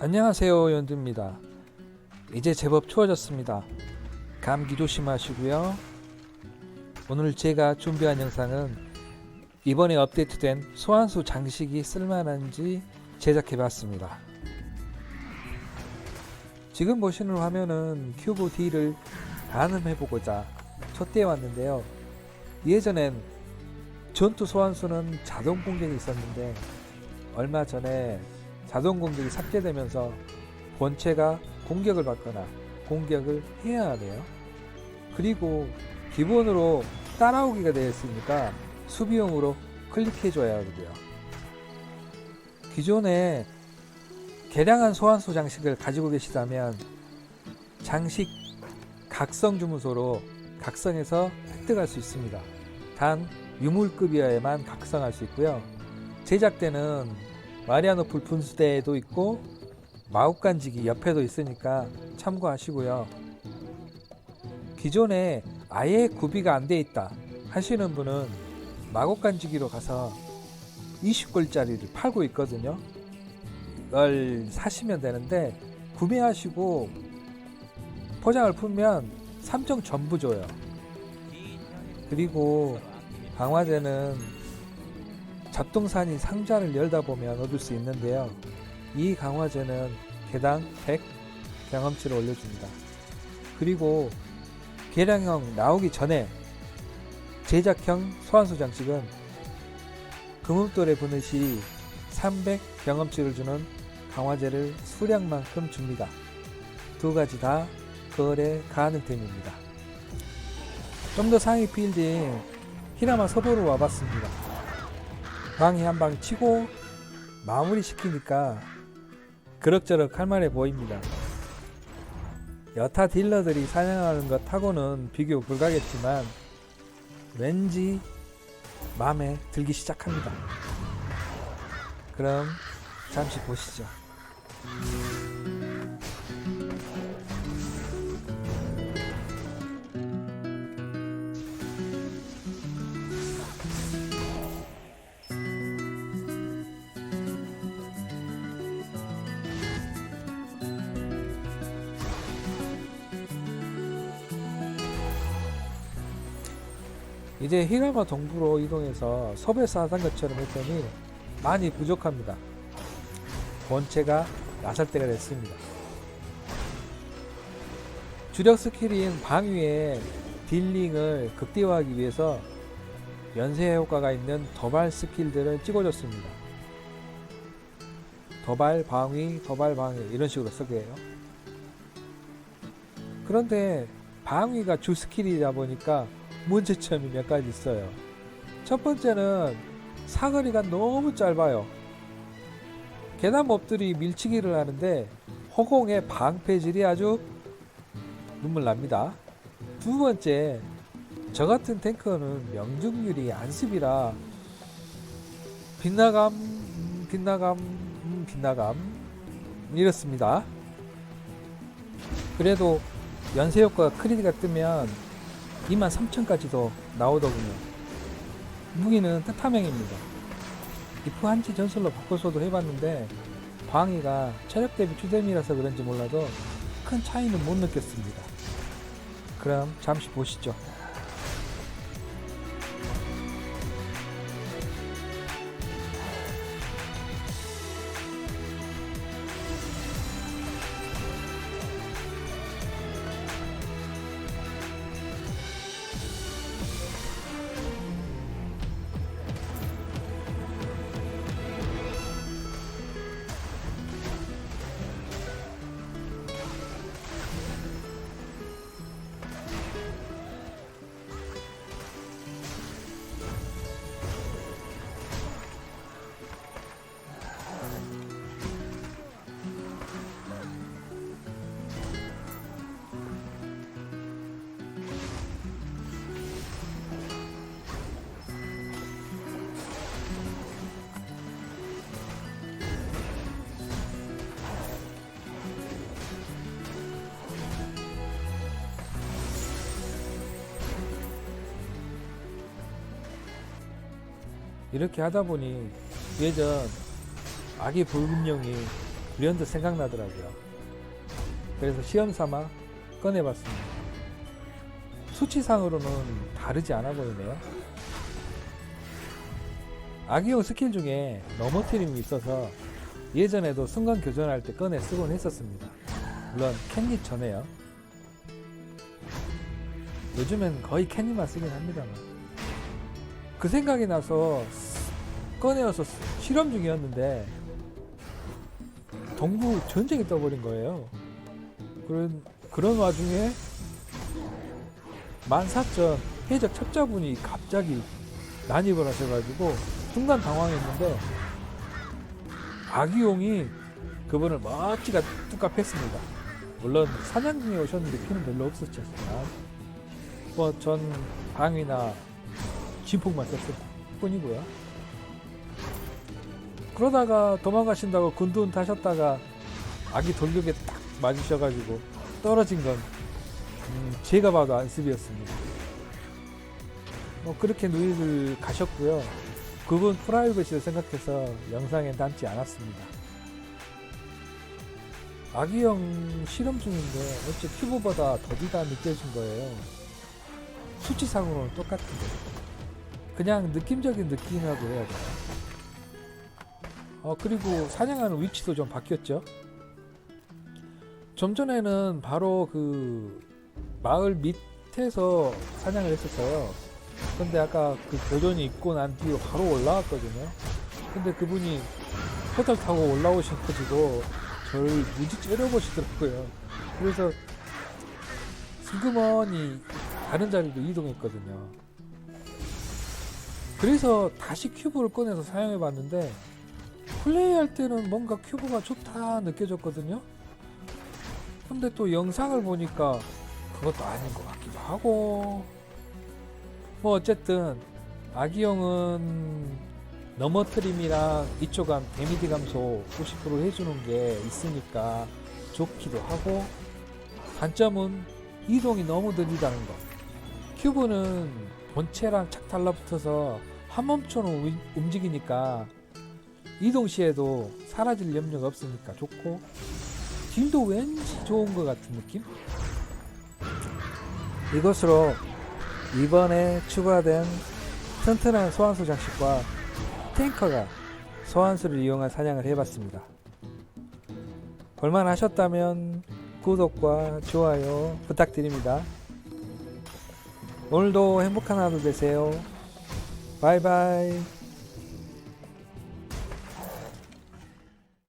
안녕하세요 연두입니다. 이제 제법 추워졌습니다. 감기 조심하시고요. 오늘 제가 준비한 영상은 이번에 업데이트된 소환수 장식이 쓸만한지 제작해 봤습니다. 지금 보시는 화면은 큐브 D를 가늠해 보고자 촛대해 왔는데요. 예전엔 전투 소환수는 자동 공격이 있었는데 얼마 전에 자동 공격이 삭제되면서 본체가 공격을 받거나 공격을 해야 하네요. 그리고 기본으로 따라오기가 되어 있으니까 수비용으로 클릭해줘야 하고요. 기존에 개량한 소환수 장식을 가지고 계시다면 장식 각성 주문소로 각성해서 획득할 수 있습니다. 단 유물급이어야만 각성할 수 있고요. 제작 때는 마리아노플 분수대에도 있고 마법간지기 옆에도 있으니까 참고하시고요. 기존에 아예 구비가 안 돼 있다 하시는 분은 마법간지기로 가서 20골짜리를 팔고 있거든요. 이걸 사시면 되는데 구매하시고 포장을 풀면 3종 전부 줘요. 그리고 강화제는 잡동사니 상자를 열다 보면 얻을 수 있는데요. 이 강화제는 개당 100 경험치를 올려줍니다. 그리고 개량형 나오기 전에 제작형 소환수 장식은 금음돌에 부는 시 300 경험치를 주는 강화제를 수량만큼 줍니다. 두 가지 다 거래 가능템입니다. 좀 더 상위 필드인 히라마 서부로 와봤습니다. 방이 한 방 치고 마무리 시키니까 그럭저럭 할만해 보입니다. 여타 딜러들이 사냥하는 것하고는 비교 불가겠지만 왠지 마음에 들기 시작합니다. 그럼 잠시 보시죠. 이제 히라마 동부로 이동해서 섭에서 하던 것처럼 했더니 많이 부족합니다. 본체가 나설 때가 됐습니다. 주력 스킬인 방위의 딜링을 극대화하기 위해서 연쇄 효과가 있는 도발 스킬들을 찍어줬습니다. 도발, 방위, 도발, 방위 이런 식으로 쓰게 해요. 그런데 방위가 주 스킬이다 보니까 문제점이 몇 가지 있어요. 첫 번째는 사거리가 너무 짧아요. 계단 몹들이 밀치기를 하는데 허공의 방패질이 아주 눈물 납니다. 두 번째, 저 같은 탱커는 명중률이 안습이라 빗나감, 음, 빗나감, 음, 빗나감 이렇습니다. 그래도 연쇄 효과가 크리드가 뜨면 23,000까지도 나오더군요. 무기는 뜻하명입니다. 이프 한치 전설로 바꿔서도 해봤는데 광희가 체력 대비 추뎀이라서 그런지 몰라도 큰 차이는 못 느꼈습니다. 그럼 잠시 보시죠. 이렇게 하다 보니 예전 아기 붉은령이 불현듯 생각나더라고요. 그래서 시험 삼아 꺼내봤습니다. 수치상으로는 다르지 않아 보이네요. 아기용 스킬 중에 넘어뜨림이 있어서 예전에도 순간 교전할 때 꺼내 쓰곤 했었습니다. 물론 캔디 전에요. 요즘엔 거의 캔디만 쓰긴 합니다만. 그 생각이 나서 꺼내어서 실험 중이었는데 동부 전쟁이 떠버린 거예요. 그런 그런 와중에 만사천 해적 첩자분이 갑자기 난입을 하셔가지고 순간 당황했는데 아기용이 그분을 멋지게 뚝갑 했습니다. 물론 사냥 중에 오셨는데 피는 별로 없었지만 뭐전 방위나 진폭만 썼을 뿐이고요. 그러다가 도망가신다고 군두운 타셨다가 아기 돌격에 딱 맞으셔가지고 떨어진 건 음, 제가 봐도 안습이었습니다. 뭐 그렇게 누이를 가셨고요. 그분 프라이버시를 생각해서 영상에 담지 않았습니다. 아기형 실험 중인데 어째 큐브보다 더디다 느껴진 거예요. 수치상으로는 똑같은데 그냥 느낌적인 느낌이라고 해야 돼요. 어 그리고 사냥하는 위치도 좀 바뀌었죠. 좀 전에는 바로 그 마을 밑에서 사냥을 했었어요. 근데 아까 그 교전이 있고 난 뒤로 바로 올라왔거든요. 근데 그분이 호텔 타고 올라오셔가지고 저를 무지 째려보시더라고요. 그래서 슬그머니 다른 자리로 이동했거든요. 그래서 다시 큐브를 꺼내서 사용해 봤는데 플레이할 때는 뭔가 큐브가 좋다 느껴졌거든요. 근데 또 영상을 보니까 그것도 아닌 것 같기도 하고 뭐 어쨌든 아기형은 넘어트림이랑 이쪽감 데미지 감소 90% 해주는 게 있으니까 좋기도 하고 단점은 이동이 너무 느리다는 거 큐브는 본체랑 착 달라붙어서 한 멈춰는 움- 움직이니까 이동 시에도 사라질 염려가 없으니까 좋고 딜도 왠지 좋은 것 같은 느낌? 이것으로 이번에 추가된 튼튼한 소환수 장식과 탱커가 소환수를 이용한 사냥을 해봤습니다. 볼만 하셨다면 구독과 좋아요 부탁드립니다. 오늘도 행복한 하루 되세요. 바이바이.